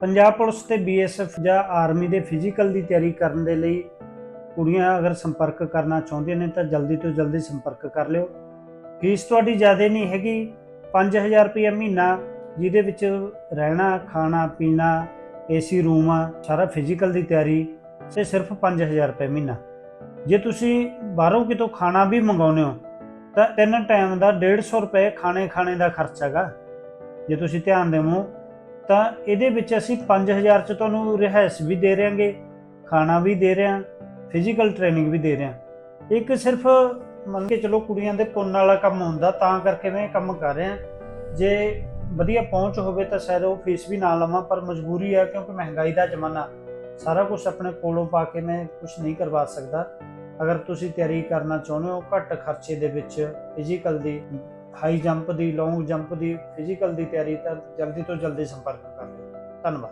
Punjab police ਤੇ BSF ਜਾਂ army ਦੇ ਫਿਜ਼ੀਕਲ ਦੀ ਤਿਆਰੀ ਕਰਨ ਦੇ ਲਈ ਕੁੜੀਆਂ ਅਗਰ ਸੰਪਰਕ ਕਰਨਾ ਚਾਹੁੰਦੀਆਂ ਨੇ ਤਾਂ ਜਲਦੀ ਤੋਂ ਜਲਦੀ ਸੰਪਰਕ ਕਰ ਲਿਓ। ਫੀਸ ਤੁਹਾਡੀ ਜ਼ਿਆਦਾ ਨਹੀਂ ਹੈਗੀ 5000 ਰੁਪਏ ਮਹੀਨਾ, ਜਿਹਦੇ ਵਿੱਚ ਰਹਿਣਾ, ਖਾਣਾ, ਪੀਣਾ, ਏਸੀ, ਰੂਮ ਆ ਸਾਰਾ ਫਿਜ਼ੀਕਲ ਦੀ ਤਿਆਰੀ ਤੇ ਸਿਰਫ 5000 ਰੁਪਏ ਮਹੀਨਾ। ਜੇ ਤੁਸੀਂ ਬਾਹਰੋਂ ਕਿਤੋਂ ਖਾਣਾ ਵੀ ਮੰਗਾਉਂਦੇ ਹੋ, ਤਾਂ ਤਿੰਨ ਟਾਈਮ ਦਾ 150 ਰੁਪਏ ਖਾਣੇ ਖਾਣੇ ਦਾ ਖਰਚਾ ਹੈਗਾ। ਜੇ ਤੁਸੀਂ ਧਿਆਨ ਦੇਵੋ ਤਾਂ ਇਹਦੇ ਵਿੱਚ ਅਸੀਂ 5000 ਚ ਤੁਹਾਨੂੰ ਰਿਹਾਇਸ਼ ਵੀ ਦੇ ਰਹੇਗੇ, ਖਾਣਾ ਵੀ ਦੇ ਰਹੇ ਹਾਂ ਫਿਜ਼ੀਕਲ ਟ੍ਰੇਨਿੰਗ ਵੀ ਦੇ ਰਹੇ। ਹਾਂ ਇੱਕ ਸਿਰਫ ਮੰਨ ਕੇ ਚਲੋ ਕੁੜੀਆਂ ਦੇ ਪੁੰਨ ਵਾਲਾ ਕੰਮ ਹੁੰਦਾ, ਤਾਂ ਕਰਕੇ ਮੈਂ ਇਹ ਕੰਮ ਕਰ ਰਿਹਾ। ਜੇ ਵਧੀਆ ਪਹੁੰਚ ਹੋਵੇ ਤਾਂ ਸ਼ਾਇਦ ਉਹ ਫੀਸ ਵੀ ਨਾ ਲਵਾਂ, ਪਰ ਮਜਬੂਰੀ ਹੈ ਕਿਉਂਕਿ ਮਹਿੰਗਾਈ ਦਾ ਜ਼ਮਾਨਾ। ਸਾਰਾ ਕੁਝ ਆਪਣੇ ਕੋਲੋਂ ਪਾ ਕੇ ਮੈਂ ਕੁਝ ਨਹੀਂ ਕਰਵਾ ਸਕਦਾ। ਅਗਰ ਤੁਸੀਂ ਤਿਆਰੀ ਕਰਨਾ ਚਾਹੁੰਦੇ ਹੋ ਘੱਟ ਖਰਚੇ ਦੇ ਵਿੱਚ ਫਿਜ਼ੀਕਲ ਦੀ ਹਾਈ ਜੰਪ ਦੀ, ਲੌਂਗ ਜੰਪ ਦੀ, ਫਿਜ਼ੀਕਲ ਦੀ ਤਿਆਰੀ ਤਾਂ ਜਲਦੀ ਤੋਂ ਜਲਦੀ ਸੰਪਰਕ ਕਰ ਲਿਓ। ਧੰਨਵਾਦ।